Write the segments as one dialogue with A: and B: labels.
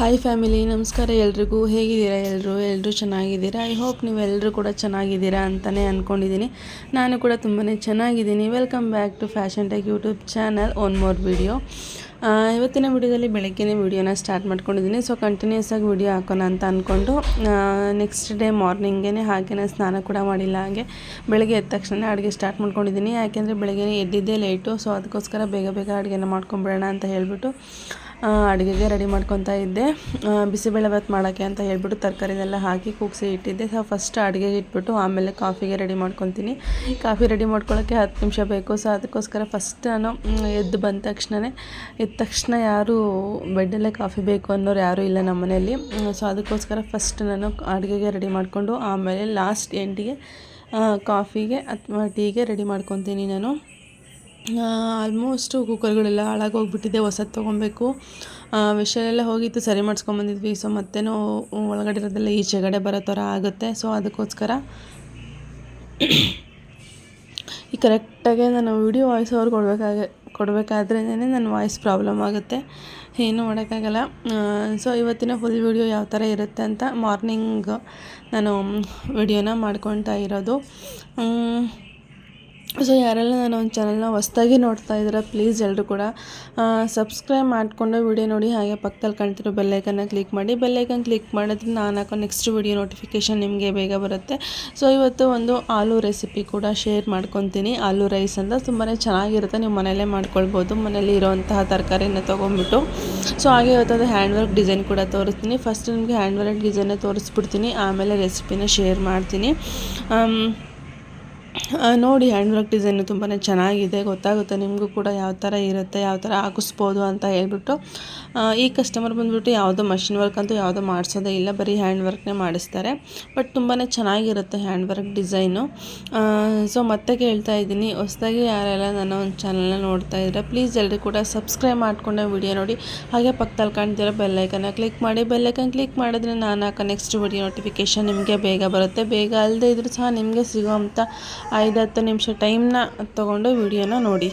A: Hi family ನಮಸ್ಕಾರ ಎಲ್ರಿಗೂ. ಹೇಗಿದ್ದೀರಾ ಎಲ್ಲರೂ ಎಲ್ಲರೂ ಚೆನ್ನಾಗಿದ್ದೀರಾ? ಐ ಹೋಪ್ ನೀವೆಲ್ಲರೂ ಕೂಡ ಚೆನ್ನಾಗಿದ್ದೀರಾ ಅಂತಲೇ ಅಂದ್ಕೊಂಡಿದ್ದೀನಿ ನಾನು ಕೂಡ ತುಂಬಾ ಚೆನ್ನಾಗಿದ್ದೀನಿ. Welcome back to fashion tech YouTube channel one more video ಇವತ್ತಿನ ವಿಡಿಯೋದಲ್ಲಿ ಬೆಳಗ್ಗೆನೇ ವಿಡಿಯೋನ ಸ್ಟಾರ್ಟ್ ಮಾಡ್ಕೊಂಡಿದ್ದೀನಿ. ಸೊ ಕಂಟಿನ್ಯೂಸ್ ಆಗಿ ವಿಡಿಯೋ ಹಾಕೋಣ ಅಂತ ಅಂದ್ಕೊಂಡು ನೆಕ್ಸ್ಟ್ ಡೇ ಮಾರ್ನಿಂಗೇ ಹಾಗೆ ಸ್ನಾನ ಕೂಡ ಮಾಡಿಲ್ಲ ಹಾಗೆ ಬೆಳಗ್ಗೆ ಎದ್ದ ತಕ್ಷಣ ಅಡುಗೆ ಸ್ಟಾರ್ಟ್ ಮಾಡ್ಕೊಂಡಿದ್ದೀನಿ. ಯಾಕೆಂದರೆ ಬೆಳಗ್ಗೆ ಎದ್ದಿದ್ದೇ ಲೇಟು ಸೊ ಅದಕ್ಕೋಸ್ಕರ ಬೇಗ ಬೇಗ ಅಡುಗೆನ ಮಾಡ್ಕೊಂಬಿಡೋಣ ಅಂತ ಹೇಳ್ಬಿಟ್ಟು ಅಡುಗೆಗೆ ರೆಡಿ ಮಾಡ್ಕೊತಾ ಇದ್ದೆ. ಬಿಸಿಬೇಳೆ ಬಿಸಿಬೇಳೆಭಾತ್ ಮಾಡೋಕ್ಕೆ ಅಂತ ಹೇಳ್ಬಿಟ್ಟು ತರಕಾರಿನೆಲ್ಲ ಹಾಕಿ ಕೂಗಿಸಿ ಇಟ್ಟಿದ್ದೆ. ಸೊ ಫಸ್ಟ್ ಅಡುಗೆಗೆ ಇಟ್ಬಿಟ್ಟು ಆಮೇಲೆ ಕಾಫಿಗೆ ರೆಡಿ ಮಾಡ್ಕೊತೀನಿ. ಕಾಫಿ ರೆಡಿ ಮಾಡ್ಕೊಳ್ಳೋಕ್ಕೆ ಹತ್ತು ನಿಮಿಷ ಬೇಕು. ಸೊ ಅದಕ್ಕೋಸ್ಕರ ಫಸ್ಟ್ ನಾನು ಎದ್ದು ಬಂದ ತಕ್ಷಣವೇ ಎದ್ದ ತಕ್ಷಣ ಯಾರು ಬೆಡ್ಡಲ್ಲೇ ಕಾಫಿ ಬೇಕು ಅನ್ನೋರು ಯಾರೂ ಇಲ್ಲ ನಮ್ಮ ಮನೆಯಲ್ಲಿ. ಸೊ ಅದಕ್ಕೋಸ್ಕರ ಫಸ್ಟ್ ನಾನು ಅಡುಗೆಗೆ ರೆಡಿ ಮಾಡಿಕೊಂಡು ಆಮೇಲೆ ಲಾಸ್ಟ್ ಎಂಟಿಗೆ ಕಾಫಿಗೆ ಅಥವಾ ಟೀಗೆ ರೆಡಿ ಮಾಡ್ಕೊತೀನಿ ನಾನು. ಆಲ್ಮೋಸ್ಟು ಕುಕ್ಕರ್ಗಳೆಲ್ಲ ಹಾಳಾಗೋಗ್ಬಿಟ್ಟಿದೆ, ಹೊಸದು ತೊಗೊಬೇಕು. ವಿಷಯೆಲ್ಲ ಹೋಗಿತ್ತು, ಸರಿ ಮಾಡಿಸ್ಕೊಂಬಂದಿದ್ವಿ. ಸೊ ಮತ್ತೇನೋ ಒಳಗಡೆ ಇರೋದೆಲ್ಲ ಈಚೆಗಡೆ ಬರೋ ಥರ ಆಗುತ್ತೆ. ಸೊ ಅದಕ್ಕೋಸ್ಕರ ಈ ಕರೆಕ್ಟಾಗೆ ನಾನು ವಿಡಿಯೋ ವಾಯ್ಸ್ ಅವ್ರು ಕೊಡಬೇಕಾಗ ಕೊಡಬೇಕಾದ್ರೇ ನನ್ನ ವಾಯ್ಸ್ ಪ್ರಾಬ್ಲಮ್ ಆಗುತ್ತೆ. ಏನೂ ಮಾಡೋಕ್ಕಾಗಲ್ಲ. ಸೊ ಇವತ್ತಿನ ಫುಲ್ ವಿಡಿಯೋ ಯಾವ ಥರ ಇರುತ್ತೆ ಅಂತ ಮಾರ್ನಿಂಗ್ ನಾನು ವಿಡಿಯೋನ ಮಾಡ್ಕೊತಾ ಇರೋದು. ಸೊ ಯಾರೆಲ್ಲ ನಾನು ಒಂದು ಚಾನಲ್ನ ಹೊಸ್ದಾಗಿ ನೋಡ್ತಾ ಇದ್ದೀರಾ ಪ್ಲೀಸ್ ಎಲ್ಲರೂ ಕೂಡ ಸಬ್ಸ್ಕ್ರೈಬ್ ಮಾಡಿಕೊಂಡು ವಿಡಿಯೋ ನೋಡಿ ಹಾಗೆ ಪಕ್ಕದಲ್ಲಿ ಕಾಣ್ತಿರೋ ಬೆಲ್ಲೈಕನ್ನ ಕ್ಲಿಕ್ ಮಾಡಿ. ಬೆಲ್ಲೈಕನ್ ಕ್ಲಿಕ್ ಮಾಡಿದ್ರೆ ನಾನು ಹಾಕೋ ನೆಕ್ಸ್ಟ್ ವಿಡಿಯೋ ನೋಟಿಫಿಕೇಷನ್ ನಿಮಗೆ ಬೇಗ ಬರುತ್ತೆ. ಸೊ ಇವತ್ತು ಒಂದು ಆಲೂ ರೆಸಿಪಿ ಕೂಡ ಶೇರ್ ಮಾಡ್ಕೊತೀನಿ. ಆಲೂ ರೈಸ್ ಅಂತ ತುಂಬಾ ಚೆನ್ನಾಗಿರುತ್ತೆ. ನೀವು ಮನೆಯಲ್ಲೇ ಮಾಡ್ಕೊಳ್ಬೋದು. ಮನೇಲಿ ಇರೋವಂತಹ ತರಕಾರಿನ ತೊಗೊಂಡ್ಬಿಟ್ಟು. ಸೊ ಹಾಗೆ ಇವತ್ತದು ಹ್ಯಾಂಡ್ ವರ್ಕ್ ಡಿಸೈನ್ ಕೂಡ ತೋರಿಸ್ತೀನಿ. ಫಸ್ಟ್ ನಿಮಗೆ ಹ್ಯಾಂಡ್ ವರ್ಕ್ ಡಿಸೈನೇ ತೋರಿಸ್ಬಿಡ್ತೀನಿ. ಆಮೇಲೆ ರೆಸಿಪಿನ ಶೇರ್ ಮಾಡ್ತೀನಿ. ಆ, ನೋಡಿ ಹ್ಯಾಂಡ್ ವರ್ಕ್ ಡಿಸೈನು ತುಂಬಾ ಚೆನ್ನಾಗಿದೆ, ಗೊತ್ತಾಗುತ್ತೆ ನಿಮಗೂ ಕೂಡ ಯಾವ ಥರ ಇರುತ್ತೆ, ಯಾವ ಥರ ಹಾಕಿಸ್ಬೋದು ಅಂತ ಹೇಳ್ಬಿಟ್ಟು ಈ ಕಸ್ಟಮರ್ ಬಂದುಬಿಟ್ಟು ಯಾವುದೋ ಮಷಿನ್ ವರ್ಕ್ ಅಂತೂ ಯಾವುದೋ ಮಾಡಿಸೋದೇ ಇಲ್ಲ, ಬರೀ ಹ್ಯಾಂಡ್ ವರ್ಕ್ನೇ ಮಾಡಿಸ್ತಾರೆ. ಬಟ್ ತುಂಬಾ ಚೆನ್ನಾಗಿರುತ್ತೆ ಹ್ಯಾಂಡ್ ವರ್ಕ್ ಡಿಸೈನು ಸೊ ಮತ್ತೆ ಕೇಳ್ತಾ ಇದ್ದೀನಿ, ಹೊಸದಾಗಿ ಯಾರೆಲ್ಲ ನನ್ನ ಒಂದು ಚಾನಲ್ನ ನೋಡ್ತಾ ಇದ್ದರೆ ಪ್ಲೀಸ್ ಎಲ್ಲರೂ ಕೂಡ ಸಬ್ಸ್ಕ್ರೈಬ್ ಮಾಡಿಕೊಂಡೆ ವಿಡಿಯೋ ನೋಡಿ. ಹಾಗೆ ಪಕ್ಕದಲ್ಲಿ ಕಾಣ್ತಿರೋ ಬೆಲ್ಲೈಕನ್ನ ಕ್ಲಿಕ್ ಮಾಡಿ. ಬೆಲ್ಲೈಕನ್ ಕ್ಲಿಕ್ ಮಾಡಿದ್ರೆ ನಾನು ಹಾಕೋ ನೆಕ್ಸ್ಟ್ ವಿಡಿಯೋ ನೋಟಿಫಿಕೇಷನ್ ನಿಮಗೆ ಬೇಗ ಬರುತ್ತೆ. ಬೇಗ ಅಲ್ಲದೆ ಇದ್ರೂ ಸಹ ನಿಮಗೆ ಸಿಗೋವಂಥ ಐದು ಹತ್ತು ನಿಮಿಷ ಟೈಮ್ನ ತೊಗೊಂಡು ವಿಡಿಯೋನ ನೋಡಿ.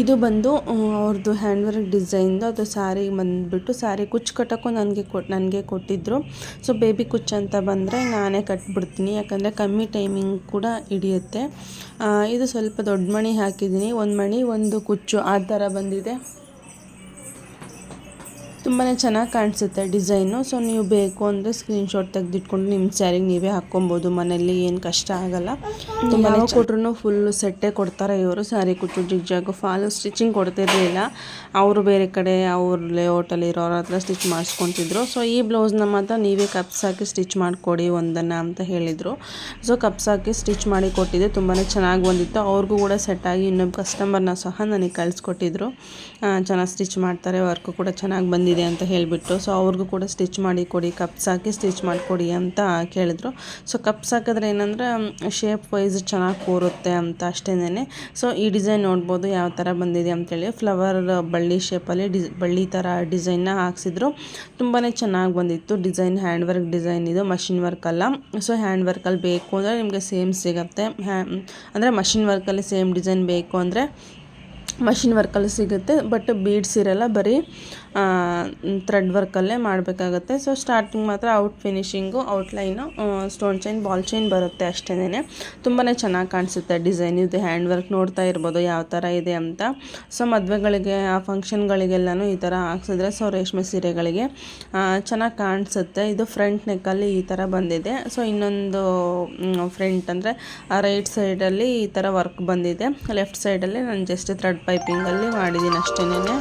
A: ಇದು ಬಂದು ಅವ್ರದ್ದು ಹ್ಯಾಂಡ್ ವರ್ಕ್ ಡಿಸೈನ್ದು, ಅದು ಸ್ಯಾರಿ ಬಂದುಬಿಟ್ಟು ಸ್ಯಾರಿ ಕುಚ್ಚು ಕಟ್ಟೋಕ್ಕೂ ನನಗೆ ಕೊಟ್ಟು ನನಗೆ ಕೊಟ್ಟಿದ್ದರು ಸೊ, ಬೇಬಿ ಕುಚ್ಚು ಅಂತ ಬಂದರೆ ನಾನೇ ಕಟ್ಬಿಡ್ತೀನಿ. ಯಾಕಂದರೆ ಕಮ್ಮಿ ಟೈಮಿಂಗ್ ಕೂಡ ಹಿಡಿಯುತ್ತೆ. ಇದು ಸ್ವಲ್ಪ ದೊಡ್ಡ ಮಣಿ ಹಾಕಿದ್ದೀನಿ. ಒಂದು ಮಣಿ, ಒಂದು ಕುಚ್ಚು. ಆ ಥರ ಬಂದಿದೆ. ತುಂಬಾ ಚೆನ್ನಾಗಿ ಕಾಣಿಸುತ್ತೆ ಡಿಸೈನು. ಸೊ ನೀವು ಬೇಕು ಅಂದರೆ ಸ್ಕ್ರೀನ್ಶಾಟ್ ತೆಗೆದಿಟ್ಕೊಂಡು ನಿಮ್ಮ ಸ್ಯಾರಿಗೆ ನೀವೇ ಹಾಕ್ಕೊಬೋದು. ಮನೇಲಿ ಏನು ಕಷ್ಟ ಆಗಲ್ಲ. ತುಂಬ ಕೊಟ್ರು ಫುಲ್ ಸೆಟ್ಟೇ ಕೊಡ್ತಾರೆ ಇವರು. ಸ್ಯಾರಿ ಕುಚ್ಚು ಜಿಗ್ಜಾಗು ಫಾಲು ಸ್ಟಿಚಿಂಗ್ ಕೊಡ್ತಿರಲಿಲ್ಲ ಅವರು ಬೇರೆ ಕಡೆ ಅವ್ರ ಲೇಔಟಲ್ಲಿ ಇರೋರ ಹತ್ರ ಸ್ಟಿಚ್ ಮಾಡಿಸ್ಕೊತಿದ್ರು. ಸೊ ಈ ಬ್ಲೌಸ್ನ ಮಾತ್ರ ನೀವೇ ಕಪ್ಸ್ ಹಾಕಿ ಸ್ಟಿಚ್ ಮಾಡಿಕೊಡಿ ಒಂದನ್ನು ಅಂತ ಹೇಳಿದರು. ಸೊ ಕಪ್ಸ್ ಹಾಕಿ ಸ್ಟಿಚ್ ಮಾಡಿ ಕೊಟ್ಟಿದ್ದೆ. ತುಂಬಾ ಚೆನ್ನಾಗಿ ಬಂದಿತ್ತು. ಅವ್ರಿಗೂ ಕೂಡ ಸೆಟ್ ಆಗಿ ಇನ್ನೊಬ್ಬ ಕಸ್ಟಮರ್ನ ಸಹ ನನಗೆ ಕಳಿಸ್ಕೊಟ್ಟಿದ್ರು. ಚೆನ್ನಾಗಿ ಸ್ಟಿಚ್ ಮಾಡ್ತಾರೆ. ವರ್ಕು ಕೂಡ ಚೆನ್ನಾಗಿ ಬಂದಿದೆ. ಅಂತ ಹೇಳಿಬಿಟ್ಟು ಸೊ ಅವ್ರಿಗೂ ಕೂಡ ಸ್ಟಿಚ್ ಮಾಡಿ ಕೊಡಿ ಕಪ್ಸ್ ಹಾಕಿ ಸ್ಟಿಚ್ ಮಾಡಿಕೊಡಿ ಅಂತ ಕೇಳಿದ್ರು. ಸೊ ಕಪ್ಸ್ ಹಾಕಿದ್ರೆ ಏನಂದರೆ ಶೇಪ್ ವೈಸ್ ಚೆನ್ನಾಗಿ ಕೂರುತ್ತೆ ಅಂತ ಅಷ್ಟೇನೆ ಸೊ ಈ ಡಿಸೈನ್ ನೋಡ್ಬೋದು ಯಾವ ಥರ ಬಂದಿದೆ ಅಂತೇಳಿ ಫ್ಲವರ್ ಬಳ್ಳಿ ಶೇಪಲ್ಲಿ ಡಿಸ್, ಬಳ್ಳಿ ಥರ ಡಿಸೈನ್ನ ಹಾಕ್ಸಿದ್ರು. ತುಂಬಾ ಚೆನ್ನಾಗಿ ಬಂದಿತ್ತು ಡಿಸೈನ್ ಹ್ಯಾಂಡ್ ವರ್ಕ್ ಡಿಸೈನ್ ಇದು ಮಷಿನ್ ವರ್ಕ್ ಅಲ್ಲ. ಸೊ ಹ್ಯಾಂಡ್ ವರ್ಕಲ್ಲಿ ಬೇಕು ಅಂದರೆ ನಿಮಗೆ ಸೇಮ್ ಸಿಗುತ್ತೆ. ಅಂದರೆ ಮಷಿನ್ ವರ್ಕಲ್ಲಿ ಸೇಮ್ ಡಿಸೈನ್ ಬೇಕು ಅಂದರೆ ಮಷಿನ್ ವರ್ಕಲ್ಲಿ ಸಿಗುತ್ತೆ ಬಟ್ ಬೀಡ್ಸ್ ಇರಲ್ಲ, ಬರೀ ಥ್ರೆಡ್ ವರ್ಕಲ್ಲೇ ಮಾಡಬೇಕಾಗತ್ತೆ. ಸೊ ಸ್ಟಾರ್ಟಿಂಗ್ ಮಾತ್ರ out finishing outline stone chain ball chain ಬರುತ್ತೆ ಅಷ್ಟೇನೆ ತುಂಬಾ ಚೆನ್ನಾಗಿ ಕಾಣಿಸುತ್ತೆ ಡಿಸೈನ್ ಇದು ಹ್ಯಾಂಡ್ ವರ್ಕ್ ನೋಡ್ತಾ ಇರ್ಬೋದು ಯಾವ ಥರ ಇದೆ ಅಂತ. ಸೊ ಮದುವೆಗಳಿಗೆ, ಆ ಫಂಕ್ಷನ್ಗಳಿಗೆಲ್ಲನೂ ಈ ಥರ ಹಾಕ್ಸಿದ್ರೆ ಸೊ ರೇಷ್ಮೆ ಸೀರೆಗಳಿಗೆ ಚೆನ್ನಾಗಿ ಕಾಣಿಸುತ್ತೆ. ಇದು ಫ್ರಂಟ್ ನೆಕ್ಕಲ್ಲಿ ಈ ಥರ ಬಂದಿದೆ. ಸೊ ಇನ್ನೊಂದು ಫ್ರಂಟ್ ಅಂದರೆ ರೈಟ್ ಸೈಡಲ್ಲಿ ಈ ಥರ ವರ್ಕ್ ಬಂದಿದೆ. ಲೆಫ್ಟ್ ಸೈಡಲ್ಲಿ ನಾನು ಜಸ್ಟ್ ಥ್ರೆಡ್ ಪೈಪಿಂಗಲ್ಲಿ ಮಾಡಿದ್ದೀನಿ ಅಷ್ಟೇನೆ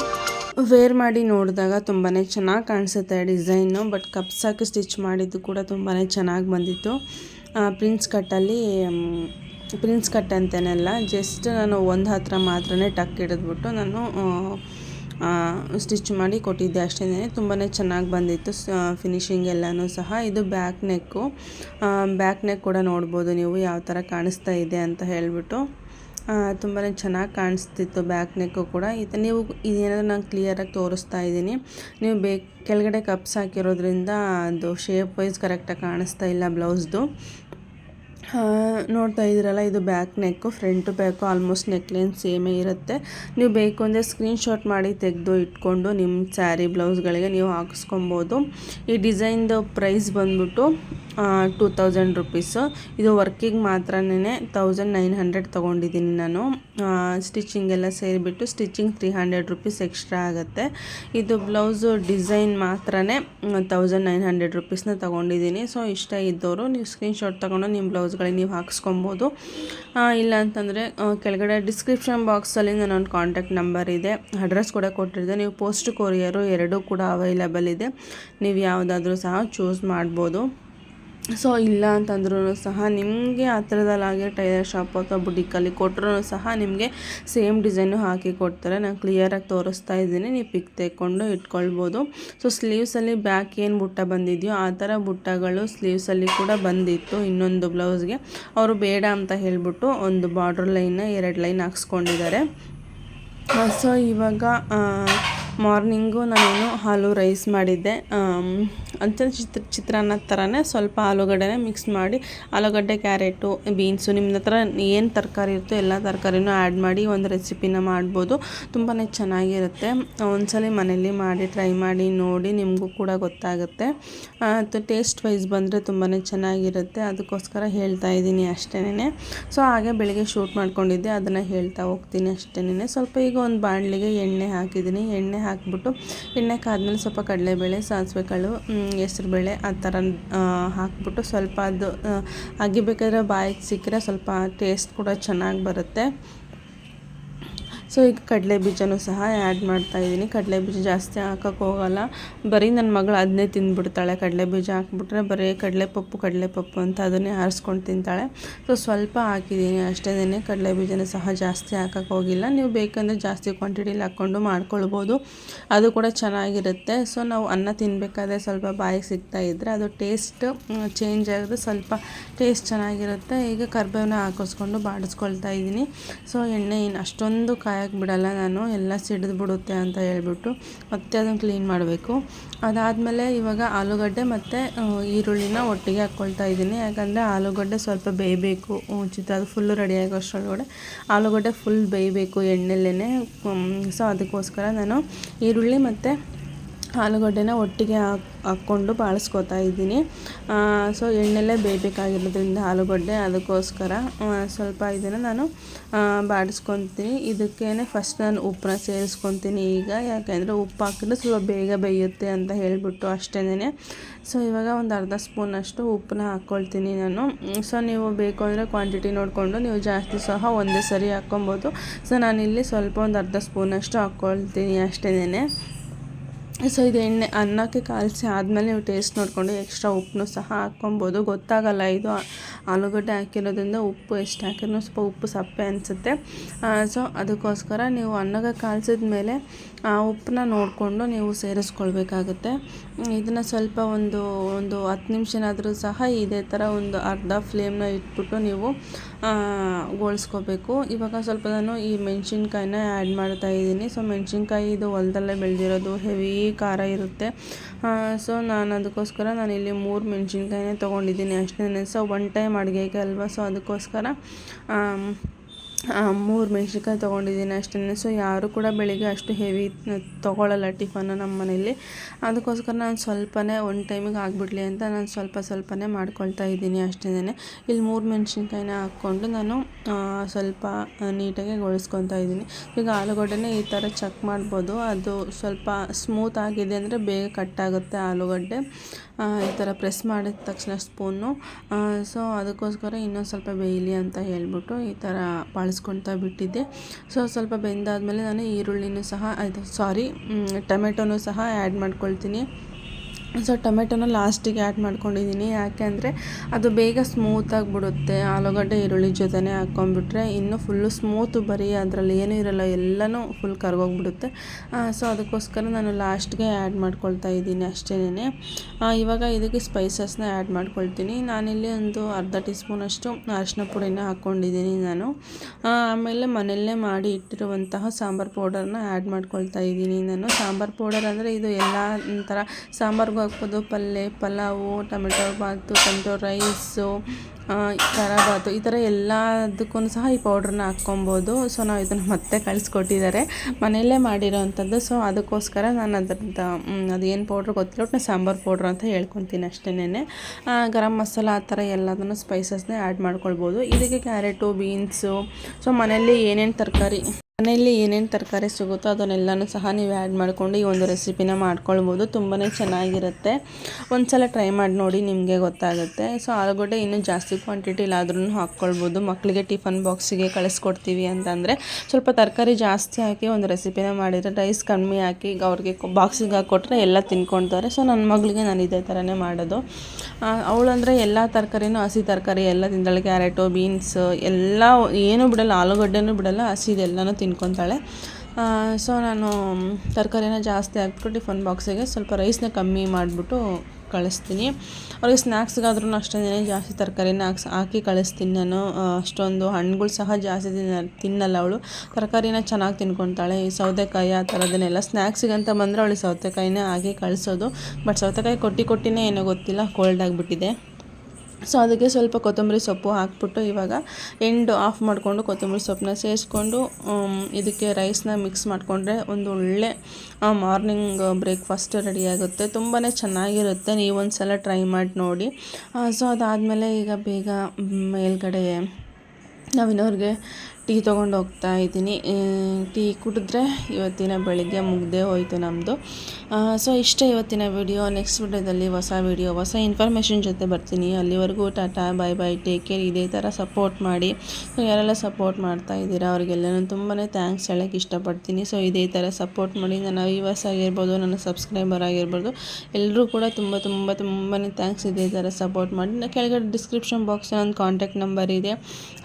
A: ವೇರ್ ಮಾಡಿ ನೋಡಿದಾಗ ತುಂಬಾ ಚೆನ್ನಾಗಿ ಕಾಣಿಸುತ್ತೆ ಡಿಸೈನು ಬಟ್ ಕಪ್ಸ್ ಹಾಕಿ ಸ್ಟಿಚ್ ಮಾಡಿದ್ದು ಕೂಡ ತುಂಬಾ ಚೆನ್ನಾಗಿ ಬಂದಿತ್ತು. ಪ್ರಿನ್ಸ್ ಕಟ್ಟಲ್ಲಿ ಪ್ರಿನ್ಸ್ ಕಟ್ ಅಂತೇನೆಲ್ಲ ಜಸ್ಟ್ ನಾನು ಒಂದು ಹತ್ರ ಮಾತ್ರ ಟಕ್ ಹಿಡಿದ್ಬಿಟ್ಟು ನಾನು ಸ್ಟಿಚ್ ಮಾಡಿ ಕೊಟ್ಟಿದ್ದೆ ಅಷ್ಟೇ ತುಂಬಾ ಚೆನ್ನಾಗಿ ಬಂದಿತ್ತು ಫಿನಿಶಿಂಗ್ ಎಲ್ಲನೂ ಸಹ. ಇದು ಬ್ಯಾಕ್ ನೆಕ್ಕು ಬ್ಯಾಕ್ ನೆಕ್ ಕೂಡ ನೋಡ್ಬೋದು ನೀವು ಯಾವ ಥರ ಕಾಣಿಸ್ತಾ ಇದೆ ಅಂತ ಹೇಳಿಬಿಟ್ಟು. ತುಂಬಾ ಚೆನ್ನಾಗಿ ಕಾಣಿಸ್ತಿತ್ತು ಬ್ಯಾಕ್ ನೆಕ್ಕು ಕೂಡ. ಇದು ನೀವು ಇದೇನಾದರೂ ನಾನು ಕ್ಲಿಯರಾಗಿ ತೋರಿಸ್ತಾ ಇದ್ದೀನಿ. ನೀವು ಬೇ ಕೆಳಗಡೆ ಕಪ್ಸ್ ಹಾಕಿರೋದ್ರಿಂದ ಅದು ಶೇಪ್ ವೈಸ್ ಕರೆಕ್ಟಾಗಿ ಕಾಣಿಸ್ತಾ ಇಲ್ಲ ಬ್ಲೌಸ್ದು ನೋಡ್ತಾ ಇದ್ದೀರಲ್ಲ, ಇದು back neck front back almost neckline ಸೇಮೇ ಇರುತ್ತೆ. ನೀವು ಬೇಕು ಅಂದರೆ ಸ್ಕ್ರೀನ್ಶಾಟ್ ಮಾಡಿ ತೆಗೆದು ಇಟ್ಕೊಂಡು ನಿಮ್ಮ ಸ್ಯಾರಿ ಬ್ಲೌಸ್ಗಳಿಗೆ ನೀವು ಹಾಕಿಸ್ಕೊಬೋದು. ಈ ಡಿಸೈನ್ದು ಪ್ರೈಸ್ ಬಂದ್ಬಿಟ್ಟು ಟೂ ತೌಸಂಡ್ ರುಪೀಸು ಇದು ವರ್ಕಿಗೆ ಮಾತ್ರನೇ ತೌಸಂಡ್ ನೈನ್ ಹಂಡ್ರೆಡ್ ತೊಗೊಂಡಿದ್ದೀನಿ ನಾನು. ಸ್ಟಿಚಿಂಗ್ ಎಲ್ಲ ಸೇರಿಬಿಟ್ಟು stitching three hundred rupees extra ಆಗುತ್ತೆ. ಇದು ಬ್ಲೌಸು ಡಿಸೈನ್ ಮಾತ್ರನೇ ತೌಸಂಡ್ ನೈನ್ ಹಂಡ್ರೆಡ್ ರುಪೀಸ್ನ ತೊಗೊಂಡಿದ್ದೀನಿ. ಸೊ ಇಷ್ಟ ಇದ್ದವರು ನೀವು ಸ್ಕ್ರೀನ್ಶಾಟ್ ತೊಗೊಂಡು ನಿಮ್ಮ ಬ್ಲೌಸ್ಗಳಿಗೆ ನೀವು ಹಾಕಿಸ್ಕೊಬೋದು. ಇಲ್ಲ ಅಂತಂದರೆ ಕೆಳಗಡೆ ಡಿಸ್ಕ್ರಿಪ್ಷನ್ ಬಾಕ್ಸಲ್ಲಿ ನನ್ನೊಂದು ಕಾಂಟ್ಯಾಕ್ಟ್ ನಂಬರ್ ಇದೆ. ಅಡ್ರೆಸ್ ಕೂಡ ಕೊಟ್ಟಿದ್ದೆ ನೀವು ಪೋಸ್ಟ್ ಕೊರಿಯರು ಎರಡೂ ಕೂಡ ಅವೈಲಬಲ್ ಇದೆ. ನೀವು ಯಾವುದಾದ್ರೂ ಸಹ ಚೂಸ್ ಮಾಡ್ಬೋದು. ಸೊ, ಇಲ್ಲ ಅಂತಂದ್ರೂ ಸಹ ನಿಮಗೆ ಹತ್ರದಲ್ಲಾಗೆ ಟೈಲರ್ ಶಾಪ್ ಅಥವಾ ಬುಟಿಕಲ್ಲಿ ಕೊಟ್ಟರು ಸಹ ನಿಮಗೆ ಸೇಮ್ ಡಿಸೈನು ಹಾಕಿ ಕೊಡ್ತಾರೆ. ನಾನು ಕ್ಲಿಯರಾಗಿ ತೋರಿಸ್ತಾ ಇದ್ದೀನಿ. ನೀವು ಪಿಕ್ ತೆಕ್ಕೊಂಡು ಇಟ್ಕೊಳ್ಬೋದು. ಸೊ ಸ್ಲೀವ್ಸಲ್ಲಿ ಬ್ಯಾಕ್ ಏನು ಬುಟ್ಟ ಬಂದಿದೆಯೋ ಆ ಥರ ಬುಟ್ಟಗಳು ಸ್ಲೀವ್ಸಲ್ಲಿ ಕೂಡ ಬಂದಿತ್ತು ಇನ್ನೊಂದು ಬ್ಲೌಸ್ಗೆ. ಅವರು ಬೇಡ ಅಂತ ಹೇಳಿಬಿಟ್ಟು ಒಂದು ಬಾರ್ಡ್ರ್ ಲೈನ್ನ ಎರಡು ಲೈನ್ ಹಾಕ್ಸ್ಕೊಂಡಿದ್ದಾರೆ. ಸೊ, ಇವಾಗ ಮಾರ್ನಿಂಗು ನಾನೇನು ಹಾಲು ರೈಸ್ ಮಾಡಿದ್ದೆ. ಅಂತ ಚಿತ್ರ, ಚಿತ್ರಾನ್ನ ಥರನೇ ಸ್ವಲ್ಪ ಆಲೂಗಡ್ಡೆನೇ ಮಿಕ್ಸ್ ಮಾಡಿ, ಆಲೂಗಡ್ಡೆ, ಕ್ಯಾರೆಟು ಬೀನ್ಸು ನಿಮ್ಮ ಹತ್ರ ಏನು ತರಕಾರಿ ಇರುತ್ತೋ ಎಲ್ಲ ತರಕಾರಿನೂ ಆ್ಯಡ್ ಮಾಡಿ ಒಂದು ರೆಸಿಪಿನ ಮಾಡ್ಬೋದು. ತುಂಬಾ ಚೆನ್ನಾಗಿರುತ್ತೆ. ಒಂದ್ಸಲಿ ಮನೇಲಿ ಮಾಡಿ ಟ್ರೈ ಮಾಡಿ, ನೋಡಿ ನಿಮಗೂ ಕೂಡ ಗೊತ್ತಾಗುತ್ತೆ. ಅದು ಟೇಸ್ಟ್ ವೈಸ್ ಬಂದರೆ ತುಂಬಾ ಚೆನ್ನಾಗಿರುತ್ತೆ. ಅದಕ್ಕೋಸ್ಕರ ಹೇಳ್ತಾ ಇದ್ದೀನಿ ಅಷ್ಟೇನೆ. ಸೊ, ಹಾಗೆ ಬೆಳಿಗ್ಗೆ ಶೂಟ್ ಮಾಡ್ಕೊಂಡಿದ್ದೆ. ಅದನ್ನು ಹೇಳ್ತಾ ಹೋಗ್ತೀನಿ ಅಷ್ಟೇನೆ. ಸ್ವಲ್ಪ ಈಗ ಒಂದು ಬಾಣಲಿಗೆ ಎಣ್ಣೆ ಹಾಕಿದ್ದೀನಿ. ಎಣ್ಣೆ ಹಾಕಿಬಿಟ್ಟು ಎಣ್ಣೆ ಕಾದ್ಮೇಲೆ ಸ್ವಲ್ಪ ಕಡಲೆಬೇಳೆ ಸಾಸಿವೆ ಕಾಳು ಹೆಸ್ರುಬೇಳೆ ಆ ಥರ ಹಾಕ್ಬಿಟ್ಟು ಸ್ವಲ್ಪ ಅದು ಅಗಿಬೇಕಾದ್ರೆ ಬಾಯಿಗೆ ಸಿಕ್ಕರೆ ಸ್ವಲ್ಪ ಟೇಸ್ಟ್ ಕೂಡ ಚೆನ್ನಾಗಿ ಬರುತ್ತೆ. ಸೊ ಈಗ ಕಡಲೆ ಬೀಜನೂ ಸಹ ಆ್ಯಡ್ ಮಾಡ್ತಾ ಇದ್ದೀನಿ. ಕಡಲೆ ಬೀಜ ಜಾಸ್ತಿ ಹಾಕೋಕ್ಕೆ ಹೋಗಲ್ಲ. ಬರೀ ನನ್ನ ಮಗಳು ಅದನ್ನೇ ತಿಂದ್ಬಿಡ್ತಾಳೆ. ಕಡಲೆ ಬೀಜ ಹಾಕ್ಬಿಟ್ರೆ ಬರೀ ಕಡಲೆ ಪಪ್ಪು ಕಡಲೆ ಪಪ್ಪು ಅಂತ ಅದನ್ನೇ ಆರಿಸ್ಕೊಂಡು ತಿಂತಾಳೆ. ಸೊ ಸ್ವಲ್ಪ ಹಾಕಿದ್ದೀನಿ. ಅಷ್ಟೇನೆ ಕಡಲೆ ಬೀಜನ ಸಹ ಜಾಸ್ತಿ ಹಾಕೋಕ್ಕೆ ಹೋಗಿಲ್ಲ. ನೀವು ಬೇಕಂದರೆ ಜಾಸ್ತಿ ಕ್ವಾಂಟಿಟಿಲಿ ಹಾಕ್ಕೊಂಡು ಮಾಡ್ಕೊಳ್ಬೋದು. ಅದು ಕೂಡ ಚೆನ್ನಾಗಿರುತ್ತೆ. ಸೊ ನಾವು ಅನ್ನ ತಿನ್ನಬೇಕಾದ್ರೆ ಸ್ವಲ್ಪ ಬಾಯಿಗೆ ಸಿಗ್ತಾ ಇದ್ದರೆ ಅದು ಟೇಸ್ಟ್ ಚೇಂಜ್ ಆಗಿದ್ರೆ ಸ್ವಲ್ಪ ಟೇಸ್ಟ್ ಚೆನ್ನಾಗಿರುತ್ತೆ. ಈಗ ಕರ್ಬೇವನ್ನ ಹಾಕಿಸ್ಕೊಂಡು ಬಾಡಿಸ್ಕೊಳ್ತಾ ಇದ್ದೀನಿ. ಸೊ ಎಣ್ಣೆ ಏನು ಅಷ್ಟೊಂದು ಕಾಯಕ್ಕೆ ಬಿಡಲ್ಲ ನಾನು, ಎಲ್ಲ ಸಿಡಿದು ಬಿಡುತ್ತೆ ಅಂತ ಹೇಳ್ಬಿಟ್ಟು ಮತ್ತೆ ಅದನ್ನು ಕ್ಲೀನ್ ಮಾಡಬೇಕು. ಅದಾದಮೇಲೆ ಇವಾಗ ಆಲೂಗಡ್ಡೆ ಮತ್ತು ಈರುಳ್ಳಿನ ಒಟ್ಟಿಗೆ ಹಾಕ್ಕೊಳ್ತಾ ಇದ್ದೀನಿ. ಯಾಕಂದರೆ ಆಲೂಗಡ್ಡೆ ಸ್ವಲ್ಪ ಬೇಯಬೇಕು. ಚಿತ್ರ ಅದು ಫುಲ್ಲು ರೆಡಿ ಆಗೋಷ್ಟರೊಳಗಡೆ ಆಲೂಗಡ್ಡೆ ಫುಲ್ ಬೇಯಬೇಕು ಎಣ್ಣೆಲ್ಲೇ ಸೊ ಅದಕ್ಕೋಸ್ಕರ ನಾನು ಈರುಳ್ಳಿ ಮತ್ತು ಆಲೂಗಡ್ಡೆನ ಒಟ್ಟಿಗೆ ಹಾಕ್, ಹಾಕ್ಕೊಂಡು ಬಾಳಿಸ್ಕೊತಾ ಇದ್ದೀನಿ. ಸೊ ಎಣ್ಣೆಲ್ಲೇ ಬೇಯಬೇಕಾಗಿರೋದ್ರಿಂದ ಆಲೂಗಡ್ಡೆ ಅದಕ್ಕೋಸ್ಕರ ಸ್ವಲ್ಪ ಇದನ್ನು ನಾನು ಬಾಡಿಸ್ಕೊತೀನಿ. ಇದಕ್ಕೇ ಫಸ್ಟ್ ನಾನು ಉಪ್ಪನ್ನ ಸೇರಿಸ್ಕೊತೀನಿ ಈಗ. ಯಾಕೆಂದರೆ ಉಪ್ಪು ಹಾಕಿದ್ರೆ ಸ್ವಲ್ಪ ಬೇಗ ಬೇಯುತ್ತೆ ಅಂತ ಹೇಳಿಬಿಟ್ಟು ಅಷ್ಟೇನೆ ಸೊ ಇವಾಗ ಒಂದು ಅರ್ಧ ಸ್ಪೂನಷ್ಟು ಉಪ್ಪನ್ನ ಹಾಕ್ಕೊಳ್ತೀನಿ ನಾನು. ಸೊ ನೀವು ಬೇಕು ಅಂದರೆ ಕ್ವಾಂಟಿಟಿ ನೋಡಿಕೊಂಡು ನೀವು ಜಾಸ್ತಿ ಸಹ ಒಂದೇ ಸರಿ ಹಾಕ್ಕೊಬೋದು. ಸೊ ನಾನಿಲ್ಲಿ ಸ್ವಲ್ಪ ಒಂದು ಅರ್ಧ ಸ್ಪೂನಷ್ಟು ಹಾಕ್ಕೊಳ್ತೀನಿ ಅಷ್ಟೇನೆ ಸೊ ಇದು ಎಣ್ಣೆ ಅನ್ನಕ್ಕೆ ಕಾಲಿಸಿ ಆದಮೇಲೆ ನೀವು ಟೇಸ್ಟ್ ನೋಡಿಕೊಂಡು ಎಕ್ಸ್ಟ್ರಾ ಉಪ್ಪನ್ನು ಸಹ ಹಾಕ್ಕೊಬೋದು. ಗೊತ್ತಾಗಲ್ಲ ಇದು ಆಲೂಗಡ್ಡೆ ಹಾಕಿರೋದ್ರಿಂದ ಉಪ್ಪು ಎಷ್ಟು ಹಾಕಿದ್ರು ಸ್ವಲ್ಪ ಉಪ್ಪು ಸಪ್ಪೆ ಅನಿಸುತ್ತೆ. ಸೊ ಅದಕ್ಕೋಸ್ಕರ ನೀವು ಅನ್ನಕ್ಕೆ ಕಾಲ್ಸಿದ ಮೇಲೆ ಉಪ್ಪನ್ನ ನೋಡಿಕೊಂಡು ನೀವು ಸೇರಿಸ್ಕೊಳ್ಬೇಕಾಗತ್ತೆ. ಇದನ್ನು ಸ್ವಲ್ಪ ಒಂದು ಒಂದು ಹತ್ತು ನಿಮಿಷನಾದರೂ ಸಹ ಇದೇ ಥರ ಒಂದು ಅರ್ಧ ಫ್ಲೇಮ್ನ ಇಟ್ಬಿಟ್ಟು ನೀವು ಆ, ಗೋಳಿಸ್ಕೋಬೇಕು. ಇವಾಗ ಸ್ವಲ್ಪ ನಾನು ಈ ಮೆಣಸಿನ್ಕಾಯಿನ ಆ್ಯಡ್ ಮಾಡ್ತಾ ಇದ್ದೀನಿ. ಸೊ ಮೆಣಸಿನ್ಕಾಯಿ ಇದು ಹೊಲದಲ್ಲೇ ಬೆಳೆದಿರೋದು ಹೆವಿ ಖಾರ ಇರುತ್ತೆ. ಸೊ ನಾನು ಅದಕ್ಕೋಸ್ಕರ ನಾನು ಇಲ್ಲಿ ಮೂರು ಮೆಣಸಿನ್ಕಾಯಿನೇ ತೊಗೊಂಡಿದ್ದೀನಿ. ಅಷ್ಟೇ ಸೊ ಒನ್ ಟೈಮ್ ಅಡುಗೆಗೆ ಅಲ್ವಾ? ಸೊ ಅದಕ್ಕೋಸ್ಕರ ಆ, ಮೂರು ಮೆಣಸಿನ್ಕಾಯಿ ತೊಗೊಂಡಿದ್ದೀನಿ ಅಷ್ಟೇ ಸೊ ಯಾರು ಕೂಡ ಬೆಳಿಗ್ಗೆ ಅಷ್ಟು ಹೆವಿ ತೊಗೊಳ್ಳಲ್ಲ ಟಿಫನ್ನು ನಮ್ಮ ಮನೇಲಿ ಅದಕ್ಕೋಸ್ಕರ ನಾನು ಸ್ವಲ್ಪನೇ ಒಂದು ಟೈಮಿಗೆ ಆಗಿಬಿಡಲಿ ಅಂತ ನಾನು ಸ್ವಲ್ಪ ಸ್ವಲ್ಪನೇ ಮಾಡ್ಕೊಳ್ತಾ ಇದ್ದೀನಿ ಅಷ್ಟೇ ಇಲ್ಲಿ ಮೂರು ಮೆಣಸಿನ್ಕಾಯಿನ ಹಾಕ್ಕೊಂಡು ನಾನು ಸ್ವಲ್ಪ ನೀಟಾಗಿ ಗೊಳಿಸ್ಕೊತಾ ಇದ್ದೀನಿ. ಈಗ ಆಲೂಗಡ್ಡೆನೇ ಈ ಥರ ಚೆಕ್ ಮಾಡ್ಬೋದು. ಅದು ಸ್ವಲ್ಪ ಸ್ಮೂತ್ ಆಗಿದೆ ಅಂದರೆ ಬೇಗ ಕಟ್ಟಾಗುತ್ತೆ ಆಲೂಗಡ್ಡೆ. ಈ ಥರ ಪ್ರೆಸ್ ಮಾಡಿದ ತಕ್ಷಣ ಸ್ಪೂನು ಸೊ ಅದಕ್ಕೋಸ್ಕರ ಇನ್ನೊಂದು ಸ್ವಲ್ಪ ಬೇಯಲಿ ಅಂತ ಹೇಳ್ಬಿಟ್ಟು ಈ ಥರ ಬಾಳಿಸ್ಕೊಳ್ತಾ ಬಿಟ್ಟಿದ್ದೆ. ಸೊ ಸ್ವಲ್ಪ ಬೆಂದಾದಮೇಲೆ ನಾನು ಈರುಳ್ಳಿನೂ ಸಹ ಅದು ಸಾರಿ ಟೊಮೆಟೊನೂ ಸಹ ಆ್ಯಡ್ ಮಾಡ್ಕೊಳ್ತೀನಿ. ಸೊ ಟೊಮೆಟೊನ ಲಾಸ್ಟಿಗೆ ಆ್ಯಡ್ ಮಾಡ್ಕೊಂಡಿದ್ದೀನಿ ಯಾಕೆಂದರೆ ಅದು ಬೇಗ ಸ್ಮೂತಾಗಿ ಬಿಡುತ್ತೆ ಆಲೂಗಡ್ಡೆ, ಈರುಳ್ಳಿ ಜೊತೆನೇ ಹಾಕ್ಕೊಂಡ್ಬಿಟ್ರೆ ಇನ್ನೂ ಫುಲ್ಲು ಸ್ಮೂತು ಬರೀ ಅದರಲ್ಲಿ ಏನೂ ಇರಲ್ಲ. ಎಲ್ಲನೂ ಫುಲ್ ಕರ್ಗೋಗ್ಬಿಡುತ್ತೆ. ಸೊ ಅದಕ್ಕೋಸ್ಕರ ನಾನು ಲಾಸ್ಟ್ಗೆ ಆ್ಯಡ್ ಮಾಡ್ಕೊಳ್ತಾ ಇದ್ದೀನಿ ಅಷ್ಟೇನೆ ಇವಾಗ ಇದಕ್ಕೆ ಸ್ಪೈಸಸ್ನ ಆ್ಯಡ್ ಮಾಡ್ಕೊಳ್ತೀನಿ. ನಾನಿಲ್ಲಿ ಒಂದು ಅರ್ಧ ಟೀ ಸ್ಪೂನಷ್ಟು ಅರಿಶಿನ ಪುಡಿನ ಹಾಕ್ಕೊಂಡಿದ್ದೀನಿ ನಾನು. ಆಮೇಲೆ ಮನೆಯಲ್ಲೇ ಮಾಡಿ ಇಟ್ಟಿರುವಂತಹ ಸಾಂಬಾರು ಪೌಡರ್ನ ಆ್ಯಡ್ ಮಾಡ್ಕೊಳ್ತಾ ಇದ್ದೀನಿ ನಾನು. ಸಾಂಬಾರು ಪೌಡರ್ ಅಂದರೆ ಇದು ಎಲ್ಲ ಥರ ಸಾಂಬಾರ್ಗೆ ಹಾಕ್ಬೋದು ಪಲ್ಯ ಪಲಾವು, ಟೊಮೆಟೊ ಬಾತು, ಟೊಮೆಟೊ ರೈಸು ಖರ ಬಾತು ಈ ಥರ ಎಲ್ಲದಕ್ಕೂ ಸಹ ಈ ಪೌಡ್ರನ್ನ ಹಾಕ್ಕೊಬೋದು. ಸೊ, ನಾವು ಇದನ್ನು ಮತ್ತೆ ಕಳಿಸ್ಕೊಟ್ಟಿದ್ದಾರೆ. ಮನೆಯಲ್ಲೇ ಮಾಡಿರೋವಂಥದ್ದು ಸೊ, ಅದಕ್ಕೋಸ್ಕರ ನಾನು ಅದ್ರಂಥ ಅದು ಏನು ಪೌಡ್ರ್ ಗೊತ್ತಿಲ್ಲ. ಒಟ್ಟು ಸಾಂಬಾರು ಪೌಡ್ರ್ ಅಂತ ಹೇಳ್ಕೊತೀನಿ ಅಷ್ಟೇನೆ ಗರಂ ಮಸಾಲ ಆ ಥರ ಎಲ್ಲದನ್ನು ಸ್ಪೈಸಸ್ನೇ ಆ್ಯಡ್ ಮಾಡ್ಕೊಳ್ಬೋದು. ಇದಕ್ಕೆ ಕ್ಯಾರೆಟು ಬೀನ್ಸು ಸೊ ಮನೆಯಲ್ಲಿ ಏನೇನು ತರಕಾರಿ ಮನೆಯಲ್ಲಿ ಏನೇನು ತರಕಾರಿ ಸಿಗುತ್ತೋ ಅದನ್ನೆಲ್ಲನೂ ಸಹ ನೀವು ಆ್ಯಡ್ ಮಾಡಿಕೊಂಡು ಈ ಒಂದು ರೆಸಿಪಿನ ಮಾಡ್ಕೊಳ್ಬೋದು. ತುಂಬಾ ಚೆನ್ನಾಗಿರುತ್ತೆ. ಒಂದು ಸಲ ಟ್ರೈ ಮಾಡಿ ನೋಡಿ ನಿಮಗೆ ಗೊತ್ತಾಗುತ್ತೆ. ಸೊ ಆಲೂಗಡ್ಡೆ ಇನ್ನೂ ಜಾಸ್ತಿ ಕ್ವಾಂಟಿಟಿಲಾದ್ರೂ ಹಾಕ್ಕೊಳ್ಬೋದು. ಮಕ್ಕಳಿಗೆ ಟಿಫನ್ ಬಾಕ್ಸಿಗೆ ಕಳಿಸ್ಕೊಡ್ತೀವಿ ಅಂತಂದರೆ ಸ್ವಲ್ಪ ತರಕಾರಿ ಜಾಸ್ತಿ ಹಾಕಿ ಒಂದು ರೆಸಿಪಿನ ಮಾಡಿದರೆ ರೈಸ್ ಕಮ್ಮಿ ಹಾಕಿ ಅವ್ರಿಗೆ ಬಾಕ್ಸಿಗೆ ಹಾಕ್ಕೊಟ್ರೆ ಎಲ್ಲ ತಿನ್ಕೊಳ್ತಾರೆ ಸೊ ನನ್ನ ಮಗಳಿಗೆ ನಾನು ಇದೇ ಥರನೇ ಮಾಡೋದು. ಅವಳಂದರೆ ಎಲ್ಲ ತರಕಾರಿನೂ ಹಸಿ ತರಕಾರಿ, ಎಲ್ಲ ತಿಂದಾಳೆ ಕ್ಯಾರೆಟು, ಬೀನ್ಸ್, ಎಲ್ಲ ಏನೂ ಬಿಡಲ್ಲ, ಆಲೂಗಡ್ಡೆನೂ ಬಿಡಲ್ಲ ಹಸಿದೆಲ್ಲನೂ ತಿನ್ಕೊತಾಳೆ. ಸೊ ನಾನು ತರಕಾರಿನ ಜಾಸ್ತಿ ಹಾಕ್ಬಿಟ್ಟು ಟಿಫನ್ ಬಾಕ್ಸಿಗೆ ಸ್ವಲ್ಪ ರೈಸ್ನ ಕಮ್ಮಿ ಮಾಡಿಬಿಟ್ಟು ಕಳಿಸ್ತೀನಿ. ಅವ್ರಿಗೆ ಸ್ನ್ಯಾಕ್ಸ್ಗಾದ್ರೂ ಅಷ್ಟೊಂದೇ ಜಾಸ್ತಿ ತರಕಾರಿನ ಹಾಕ್ಸ್ ಹಾಕಿ ಕಳಿಸ್ತೀನಿ ನಾನು. ಅಷ್ಟೊಂದು ಹಣ್ಣುಗಳು ಸಹ ಜಾಸ್ತಿ ತಿನ್ನ ತಿನ್ನಲ್ಲ ಅವಳು. ತರಕಾರಿನ ಚೆನ್ನಾಗಿ ತಿನ್ಕೊತಾಳೆ. ಈ ಸೌತೆಕಾಯಿ ಆ ಥರದನ್ನೆಲ್ಲ ಸ್ನ್ಯಾಕ್ಸಿಗಂತ ಬಂದರೆ ಅವಳು ಸೌತೆಕಾಯಿನೇ ಹಾಕಿ ಕಳಿಸೋದು. ಬಟ್ ಸೌತೆಕಾಯಿ ಕೊಟ್ಟಿ ಕೊಟ್ಟಿನೇ ಏನೋ ಗೊತ್ತಿಲ್ಲ ಕೋಲ್ಡ್ ಆಗಿಬಿಟ್ಟಿದೆ. ಸೊ ಅದಕ್ಕೆ ಸ್ವಲ್ಪ ಕೊತ್ತಂಬರಿ ಸೊಪ್ಪು ಹಾಕ್ಬಿಟ್ಟು ಇವಾಗ ಎಂಡ್ ಆಫ್ ಮಾಡಿಕೊಂಡು ಕೊತ್ತಂಬರಿ ಸೊಪ್ಪನ್ನ ಸೇರಿಸ್ಕೊಂಡು ಇದಕ್ಕೆ ರೈಸ್ನ ಮಿಕ್ಸ್ ಮಾಡಿಕೊಂಡ್ರೆ ಒಂದು ಒಳ್ಳೆ ಮಾರ್ನಿಂಗ್ ಬ್ರೇಕ್ಫಾಸ್ಟ್ ರೆಡಿಯಾಗುತ್ತೆ ತುಂಬಾ ಚೆನ್ನಾಗಿರುತ್ತೆ. ನೀವು ಒಂದು ಸಲ ಟ್ರೈ ಮಾಡಿ ನೋಡಿ. ಸೊ ಅದಾದಮೇಲೆ ಈಗ ಬೇಗ ಮೇಲ್ಗಡೆ ನಾವಿನ್ನವ್ರಿಗೆ ಟೀ ತೊಗೊಂಡು ಹೋಗ್ತಾ ಇದ್ದೀನಿ. ಟೀ ಕುಡಿದ್ರೆ ಇವತ್ತಿನ ಬೆಳಿಗ್ಗೆ ಮುಗ್ದೇ ಹೋಯಿತು ನಮ್ಮದು ಸೊ ಇಷ್ಟೇ ಇವತ್ತಿನ ವಿಡಿಯೋ ನೆಕ್ಸ್ಟ್ ವಿಡಿಯೋದಲ್ಲಿ ಹೊಸ ವಿಡಿಯೋ ಹೊಸ ಇನ್ಫಾರ್ಮೇಷನ್ ಜೊತೆ ಬರ್ತೀನಿ. ಅಲ್ಲಿವರೆಗೂ tata bye bye take care ಇದೇ ಥರ ಸಪೋರ್ಟ್ ಮಾಡಿ. ಸೊ ಯಾರೆಲ್ಲ ಸಪೋರ್ಟ್ ಮಾಡ್ತಾ ಇದ್ದೀರಾ, ಅವರಿಗೆಲ್ಲನೂ ತುಂಬಾ ಥ್ಯಾಂಕ್ಸ್ ಹೇಳೋಕ್ಕೆ ಇಷ್ಟಪಡ್ತೀನಿ. ಸೊ ಇದೇ ಥರ ಸಪೋರ್ಟ್ ಮಾಡಿ. ನನ್ನ ವ್ಯೂವರ್ಸ್ ಆಗಿರ್ಬೋದು, ನನ್ನ ಸಬ್ಸ್ಕ್ರೈಬರ್ ಆಗಿರ್ಬೋದು ಎಲ್ಲರೂ ಕೂಡ ತುಂಬ ತುಂಬ ತುಂಬಾ ಥ್ಯಾಂಕ್ಸ್ ಇದೇ ಥರ ಸಪೋರ್ಟ್ ಮಾಡಿ. ನಾನು ಕೆಳಗಡೆ ಡಿಸ್ಕ್ರಿಪ್ಷನ್ ಬಾಕ್ಸ್ ನನ್ನ ಕಾಂಟ್ಯಾಕ್ಟ್ ನಂಬರ್ ಇದೆ.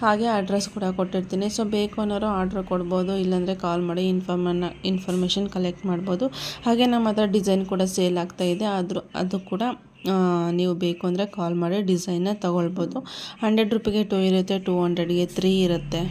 A: ಹಾಗೆ ಅಡ್ರೆಸ್ ಕೂಡ ಕೊಟ್ಟಿರ್ತೀನಿ. ಸೊ ಬೇಕು ಅನ್ನೋರು ಆರ್ಡ್ರ್ ಕೊಡ್ಬೋದು, ಇಲ್ಲಾಂದರೆ ಕಾಲ್ ಮಾಡಿ ಇನ್ಫಾರ್ಮನ್ನ, ಇನ್ಫಾರ್ಮೇಷನ್ ಕಲೆಕ್ಟ್ ಮಾಡ್ಬೋದು. ಹಾಗೆ ನಮ್ಮ ಹತ್ರ ಡಿಸೈನ್ ಕೂಡ ಸೇಲ್ ಆಗ್ತಾ ಇದೆ. ಆದರೂ ಅದು ಕೂಡ ನೀವು ಬೇಕು ಅಂದರೆ ಕಾಲ್ ಮಾಡಿ ಡಿಸೈನ್ನ ತೊಗೊಳ್ಬೋದು. ಹಂಡ್ರೆಡ್ ರುಪಿಗೆ ಟೂ ಇರುತ್ತೆ, ಟೂ ಹಂಡ್ರೆಡ್ಗೆ ತ್ರೀ ಇರುತ್ತೆ.